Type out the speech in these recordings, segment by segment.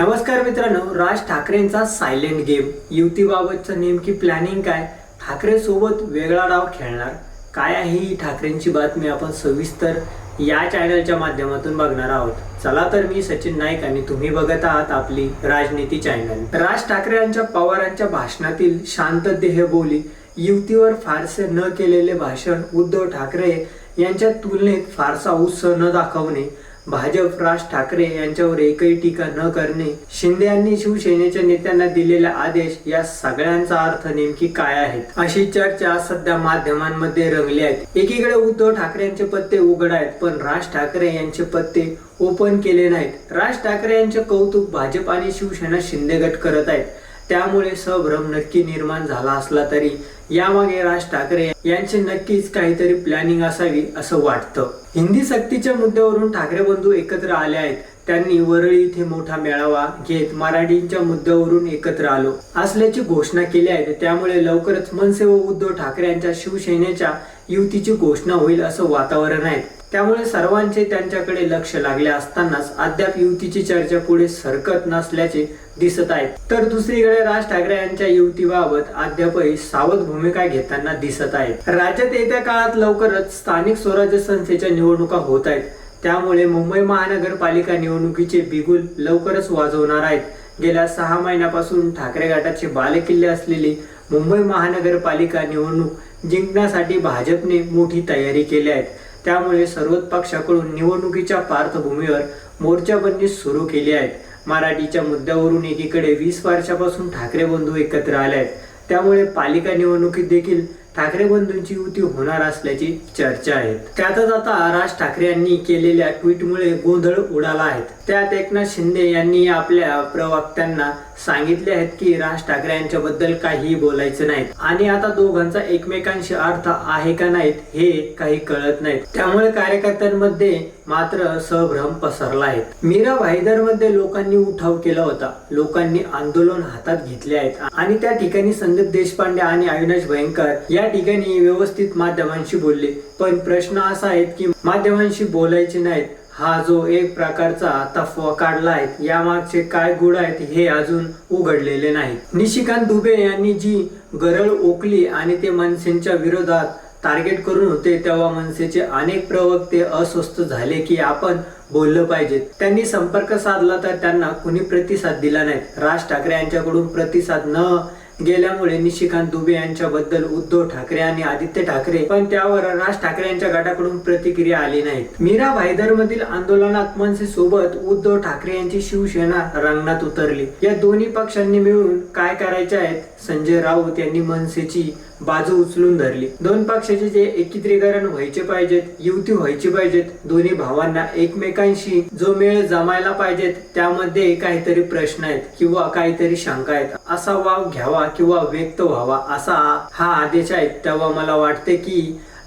नमस्कार मित्रांनो राज ठाकरेंचा silent game युतीबाबतचं नेमकी प्लॅनिंग काय? ठाकरे सोबत वेगळा डाव खेळणार. काय आहे ही ठाकरेंची बातमी आपण सविस्तर या चॅनलच्या माध्यमातून बघणार आहोत. चला तर मी सचिन नाईक आणि तुम्ही बघत आहात आपली राजनीती चॅनल राज ठाकरे यांच्या पवारांच्या भाषणातील शांत देहबोली युतीवर फारसे न केलेले भाषण उद्धव ठाकरे यांच्या तुलनेत फारसा उत्साह न दाखवणे भाजप राज ठाकरे यांच्यावर एकही टीका न करणे शिंदे यांनी शिवसेनेच्या नेत्यांना दिलेला आदेश या सगळ्यांचा अर्थ नेमकी काय आहे अशी चर्चा सध्या माध्यमांमध्ये रंगली आहेत एकीकडे उद्धव ठाकरे यांचे पत्ते उघड आहेत पण राज ठाकरे यांचे पत्ते ओपन केले नाहीत. राज ठाकरे यांचे कौतुक भाजप आणि शिवसेना शिंदे गट करत आहेत. त्यामुळे सभ्रम नक्की निर्माण झाला असला तरी यामागे राज ठाकरे यांचे नक्कीच काहीतरी प्लॅनिंग असावी असं वाटतं. हिंदी सक्तीच्या मुद्द्यावरून ठाकरे बंधू एकत्र आले आहेत. त्यांनी वरळी इथे मोठा मेळावा घेत मराठींच्या मुद्द्यावरून एकत्र आलो. असल्याची घोषणा केली आहे. त्यामुळे लवकरच मनसे व उद्धव ठाकरे यांच्या शिवसेनेच्या युतीची घोषणा होईल असं वातावरण आहे. त्यामुळे सर्वांचे त्यांच्याकडे लक्ष लागले असतानाच अद्याप युतीची चर्चा पुढे सरकत नसल्याचे दिसत आहे. तर दुसरीकडे राज ठाकरे यांच्या युतीबाबत अद्यापही सावध भूमिका घेताना दिसत आहेत. राज्यात येत्या काळात लवकरच स्थानिक स्वराज्य संस्थेच्या निवडणुका होत आहेत. त्यामुळे मुंबई महानगरपालिका निवडणुकीचे बिगुल लवकरच वाजवणार आहेत. गेल्या सहा महिन्यापासून ठाकरे गटाचे बालेकिल्ले असलेली मुंबई महानगरपालिका निवडणूक जिंकण्यासाठी भाजपने मोठी तयारी केली आहे. त्यामुळे सर्वच पक्षाकडून निवडणुकीच्या पार्श्वभूमीवर मोर्चाबंदी सुरू केली आहे मराठीच्या मुद्द्यावरून एकीकडे वीस वर्षापासून ठाकरे बंधू एकत्र आले आहेत त्यामुळे पालिका निवडणुकीत देखील ठाकरे बंधूंची युती होणार असल्याची चर्चा आहे. त्यातच आता राज ठाकरे यांनी केलेल्या ट्विटमुळे गोंधळ उडाला आहे. त्यात एकनाथ शिंदे यांनी आपल्या प्रवक्त्यांना सांगितले आहेत की राज ठाकरे यांच्याबद्दल काहीही बोलायचं नाही आणि आता दोघांचा एकमेकांशी अर्थ आहे का नाहीत हे काही कळत नाहीत. त्यामुळे कार्यकर्त्यांमध्ये मात्र सभ्रम पसरला आहे. मीरा भाईदरमध्ये लोकांनी उठाव केला होता. लोकांनी आंदोलन हातात घेतले आहेत. आणि त्या ठिकाणी संदीप देशपांडे आणि अविनाश भयंकर या ठिकाणी व्यवस्थित माध्यमांशी बोलले. पण प्रश्न असा आहे की माध्यमांशी बोलायचे नाहीत. हा जो एक प्रकारचा तफवा काढला आहे यामागचे काय गुण आहेत हे अजून उघडलेले नाही निशिकांत दुबे यांनी जी गरळ ओकली आणि ते मनसेंच्या विरोधात टार्गेट करून होते तेव्हा मनसेचे अनेक प्रवक्ते अस्वस्थ झाले की आपण बोललं पाहिजे. त्यांनी संपर्क साधला तर त्यांना कुणी प्रतिसाद दिला नाही. राज ठाकरे यांच्याकडून प्रतिसाद न गेल्यामुळे निशिकांत दुबे यांच्याबद्दल उद्धव ठाकरे आणि आदित्य ठाकरे पण त्यावर राज ठाकरे यांच्या गटाकडून प्रतिक्रिया आली नाही मीरा भाईदर मधील आंदोलनात मनसे सोबत उद्धव ठाकरे यांची शिवसेना रंगणात उतरली. या दोन्ही पक्षांनी मिळून काय करायचे आहेत संजय राऊत यांनी मनसेची बाजू उचलून धरली. दोन पक्षाचे जे एकत्रीकरण व्हायचे पाहिजेत युती व्हायची पाहिजेत दोन्ही भावांना एकमेकांशी जो मेळ जमायला पाहिजेत त्यामध्ये काहीतरी प्रश्न आहेत किंवा काहीतरी शंका आहेत असा वाव घ्यावा किंवा व्यक्त व्हावा असा हा आदेश आहे. तेव्हा मला वाटते की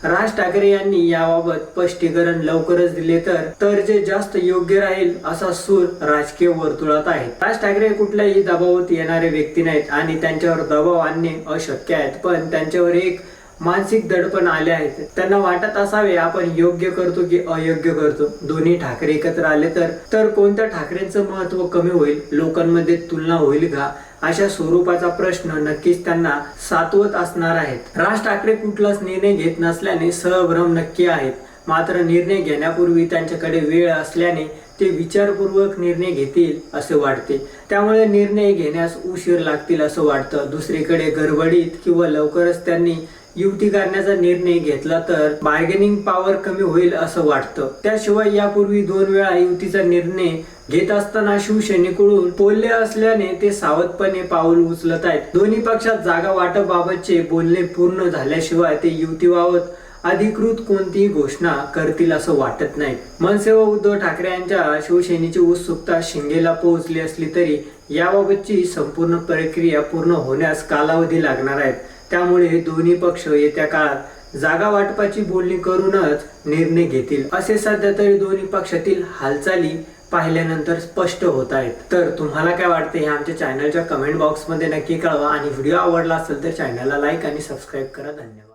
राज ठाकरे यांनी याबाबत स्पष्टीकरण लवकरच दिले तर तर जे जास्त योग्य राहील असा सूर राजकीय वर्तुळात आहे. राज ठाकरे कुठल्याही दबावात येणारे व्यक्ती नाहीत आणि त्यांच्यावर दबाव आणणे अशक्य आहेत पण त्यांच्यावर एक मानसिक दडपण आले आहेत. त्यांना वाटत असावे आपण योग्य करतो की अयोग्य करतो. दोन्ही ठाकरे एकत्र आले तर तर कोणत्या ठाकरेंचं महत्त्व कमी होईल? लोकांमध्ये तुलना होईल का? अशा स्वरूपाचा प्रश्न नक्कीच त्यांना सातवत असणार आहेत. राज ठाकरे कुठलाच निर्णय घेत नसल्याने सहभ्रम नक्की आहेत. मात्र निर्णय घेण्यापूर्वी त्यांच्याकडे वेळ असल्याने ते विचारपूर्वक निर्णय घेतील असे वाटते. त्यामुळे निर्णय घेण्यास उशीर लागतील असं वाटतं. दुसरीकडे गडबडीत किंवा लवकरच त्यांनी युती करण्याचा निर्णय घेतला तर बार्गेनिंग पॉवर कमी होईल असं वाटतं. त्याशिवाय यापूर्वी दोन वेळा युतीचा निर्णय घेत असताना शिवसेनेकडून बोलले असल्याने ते सावधपणे पाऊल उचलत आहेत. दोन्ही पक्षात जागा वाटपाबाबतचे बोलणे पूर्ण झाल्याशिवाय ते युतीबाबत अधिकृत कोणतीही घोषणा करतील असं वाटत नाही. मनसे व उद्धव ठाकरे यांच्या शिवसेनेची उत्सुकता शिंगेला पोहोचली असली तरी याबाबतची संपूर्ण प्रक्रिया पूर्ण होण्यास कालावधी लागणार आहेत त्यामुळे दोन्ही पक्ष येत्या काळात जागा वाटपाची बोलणी करूनच निर्णय घेतील. असे सध्या तरी दोन्ही पक्षातील हालचाली पाहिल्यानंतर स्पष्ट होत आहेत. तर तुम्हाला काय वाटते हे आमच्या चॅनलच्या कमेंट बॉक्समध्ये नक्की कळवा. आणि व्हिडिओ आवडला असेल तर चॅनलला लाईक आणि सबस्क्राईब करा. धन्यवाद.